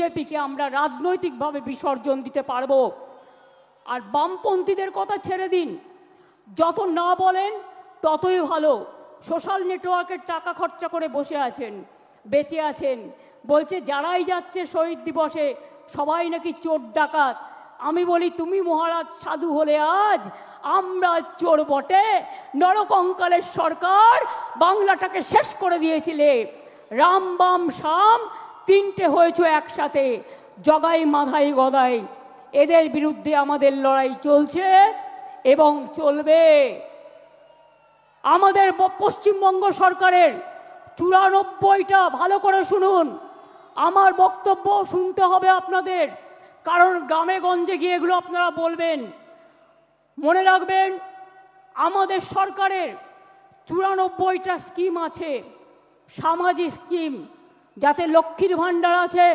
বিজেপিকে আমরা রাজনৈতিকভাবে বিসর্জন দিতে পারব। আর বামপন্থীদের কথা ছেড়ে দিন। যত না বলেন, ততই ভালো। সোশ্যাল নেটওয়ার্কের টাকা খরচা করে বসে আছেন, বেঁচে আছেন। বলছে, যারাই যাচ্ছে শহীদ দিবসে, সবাই নাকি চোর ডাকাত। আমি বলি, তুমি মহারাজ সাধু হলে আজ আমরা চোর বটে। নরকঙ্কালের সরকার বাংলাটাকে শেষ করে দিয়েছিলে। রাম বাম শাম তিনটে হয়েছে একসাথে, জগাই মাধাই গদাই। এদের বিরুদ্ধে আমাদের লড়াই চলছে এবং চলবে। আমাদের পশ্চিমবঙ্গ সরকারের চুরানব্বইটা ভালো করে শুনুন। আমার বক্তব্য শুনতে হবে আপনাদের, কারণ গ্রামে গঞ্জে গিয়ে এগুলো আপনারা বলবেন। মনে রাখবেন, আমাদের সরকারের চুরানব্বইটা স্কিম আছে, সামাজিক স্কিম। যাতে লক্ষ্মীর ভাণ্ডার আছে,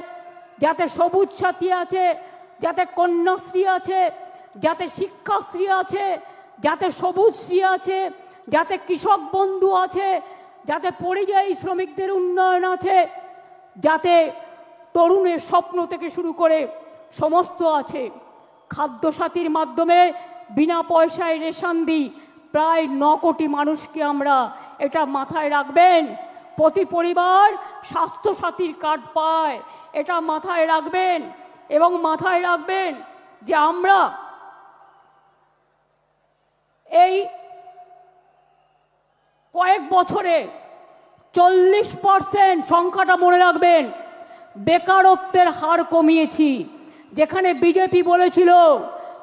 যাতে সবুজ সাথী আছে, যাতে কন্যাশ্রী আছে, যাতে শিক্ষাশ্রী আছে, যাতে সবুজশ্রী আছে, যাতে কৃষক বন্ধু আছে, যাতে পরিযায়ী শ্রমিকদের উন্নয়ন আছে, যাতে তরুণের স্বপ্ন থেকে শুরু করে সমস্ত আছে। খাদ্যসাথীর মাধ্যমে বিনা পয়সায় রেশন দিই, প্রায় ন কোটি মানুষকে আমরা এটা মাথায় রাখবেন। প্রতি পরিবার স্বাস্থ্যসাথীর কার্ড পায়। এটা মাথায় রাখবেন এবং মাথায় রাখবেন যে আমরা এই কয়েক বছরে চল্লিশ পারসেন্ট সংখ্যাটা মনে রাখবেন, বেকারত্বের হার কমিয়েছি। যেখানে বিজেপি বলেছিল,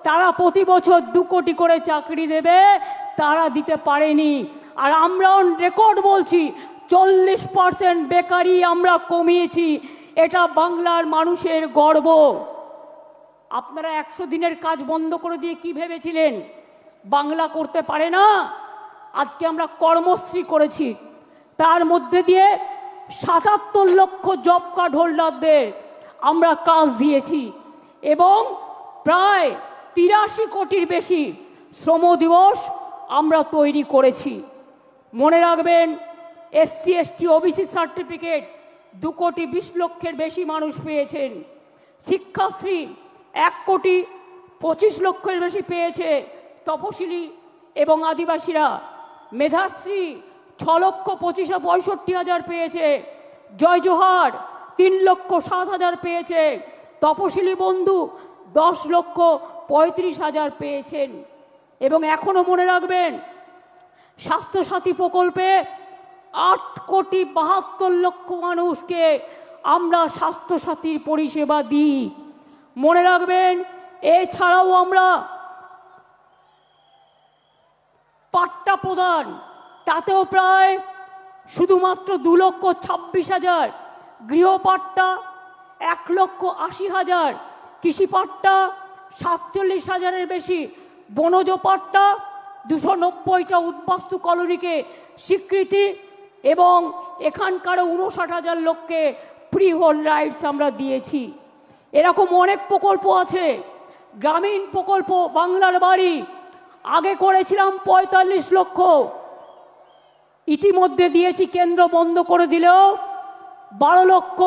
তারা প্রতি বছর দু কোটি করে চাকরি দেবে, তারা দিতে পারেনি। আর আমরা রেকর্ড বলছি চল্লিশ পার্সেন্ট বেকারি আমরা কমিয়েছি। এটা বাংলার মানুষের গর্ব। আপনারা একশো দিনের কাজ বন্ধ করে দিয়ে কি ভেবেছিলেন? বাংলা করতে পারে না? আজকে আমরা কর্মশ্রী করেছি। তার মধ্যে দিয়ে সাতাত্তর লক্ষ জব কার্ড হোল্ডারদের আমরা কাজ দিয়েছি। এবং প্রায় তিরাশি কোটির বেশি শ্রম দিবস আমরা তৈরি করেছি। মনে রাখবেন এসসি এসটি ওবিসি সার্টিফিকেট দু কোটি বিশ লক্ষের বেশি মানুষ পেয়েছেন। শিক্ষাশ্রী এক কোটি পঁচিশ লক্ষের বেশি পেয়েছে তপশিলি এবং আদিবাসীরা। মেধাশ্রী ছ লক্ষ পঁচিশ পঁয়ষট্টি হাজার পেয়েছে। জয় জোহার তিন লক্ষ সাত হাজার পেয়েছে। তপশিলি বন্ধু দশ লক্ষ পঁয়ত্রিশ হাজার পেয়েছেন। এবং এখনও মনে রাখবেন, স্বাস্থ্যসাথী প্রকল্পে আট কোটি বাহাত্তর লক্ষ মানুষকে আমরা স্বাস্থ্যসাথীর পরিষেবা দিই। মনে রাখবেন, এছাড়াও আমরা পাট্টা প্রদান, তাতেও প্রায় শুধুমাত্র দু লক্ষ ছাব্বিশ হাজার গৃহপাট্টা, এক লক্ষ আশি হাজার কৃষিপাট্টা, সাতচল্লিশ হাজারের বেশি বনজ পাট্টা, দুশো নব্বইটা উদ্বাস্তু কলোনিকে স্বীকৃতি এবং এখানকার উনষাট হাজার লোককে ফ্রি হোল রাইডস আমরা দিয়েছি। এরকম অনেক প্রকল্প আছে। গ্রামীণ প্রকল্প বাংলার বাড়ি। আগে করেছিলাম পঁয়তাল্লিশ লক্ষ। ইতিমধ্যে দিয়েছি, কেন্দ্র বন্ধ করে দিলেও বারো লক্ষ।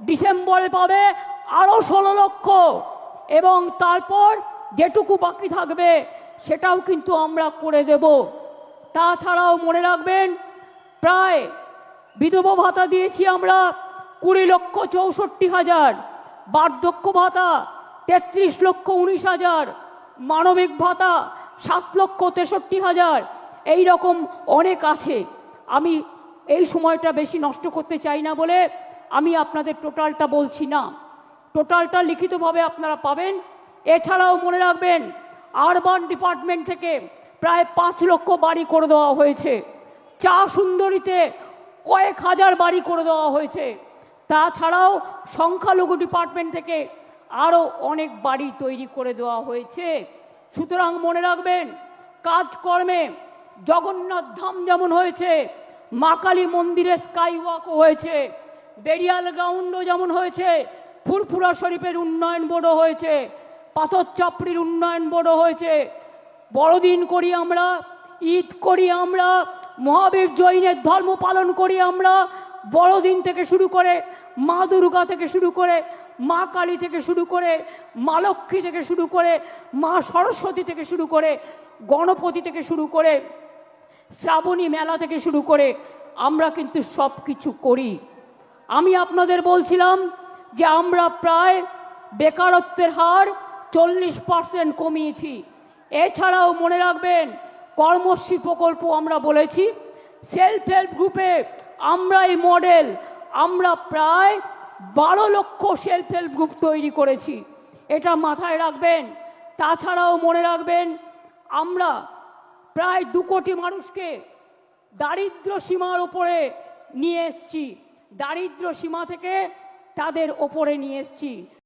ডিসেম্বরে পাবে আরও ষোলো লক্ষ। এবং তারপর যেটুকু বাকি থাকবে, সেটাও কিন্তু আমরা করে দেব। তাছাড়াও মনে রাখবেন প্রায় বিধবা ভাতা দিয়েছি আমরা কুড়ি লক্ষ চৌষট্টি হাজার, বার্ধক্য ভাতা তেত্রিশ লক্ষ উনিশ হাজার, মানবিক ভাতা সাত লক্ষ তেষট্টি হাজার, এই রকম অনেক আছে। আমি এই সময়টা বেশি নষ্ট করতে চাই না বলে আমি আপনাদের টোটালটা বলছি না। টোটালটা লিখিতভাবে আপনারা পাবেন। এছাড়াও মনে রাখবেন, আরবান ডিপার্টমেন্ট থেকে প্রায় পাঁচ লক্ষ বাড়ি করে দেওয়া হয়েছে। চা সুন্দরীতে কয়েক হাজার বাড়ি করে দেওয়া হয়েছে। তাছাড়াও সংখ্যালঘু ডিপার্টমেন্ট থেকে আরও অনেক বাড়ি তৈরি করে দেওয়া হয়েছে। সুতরাং মনে রাখবেন, কাজকর্মে জগন্নাথ ধাম যেমন হয়েছে, মা কালী মন্দিরে স্কাই ওয়াকও হয়েছে বেরিয়াল গ্রাউন্ডও যেমন হয়েছে, ফুরফুরা শরীফের উন্নয়ন বোর্ডও হয়েছে পাথর চাপড়ির উন্নয়ন বোর্ডও হয়েছে, বড়দিন করি আমরা, ঈদ করি আমরা মহাবীর জৈনের ধর্ম পালন করি আমরা। বড়দিন থেকে শুরু করে মা দুর্গা থেকে শুরু করে মা কালী থেকে শুরু করে মা লক্ষ্মী থেকে শুরু করে মা সরস্বতী থেকে শুরু করে গণপতি থেকে শুরু করে শ্রাবণী মেলা থেকে শুরু করে আমরা কিন্তু সব কিছু করি। আমি আপনাদের বলছিলাম যে আমরা প্রায় বেকারত্বের হার চল্লিশ পার্সেন্ট কমিয়েছি। এছাড়াও মনে রাখবেন কর্মশ্রী প্রকল্প আমরা বলেছি। সেলফ হেল্প গ্রুপে আমরা এই মডেল আমরা প্রায় বারো লক্ষ সেলফ হেল্প গ্রুপ তৈরি করেছি। এটা মাথায় রাখবেন, তাছাড়াও মনে রাখবেন, আমরা প্রায় দু কোটি মানুষকে দারিদ্র সীমার ওপরে নিয়ে এসছি। দারিদ্র সীমা থেকে তাদের ওপরে নিয়ে এসছি।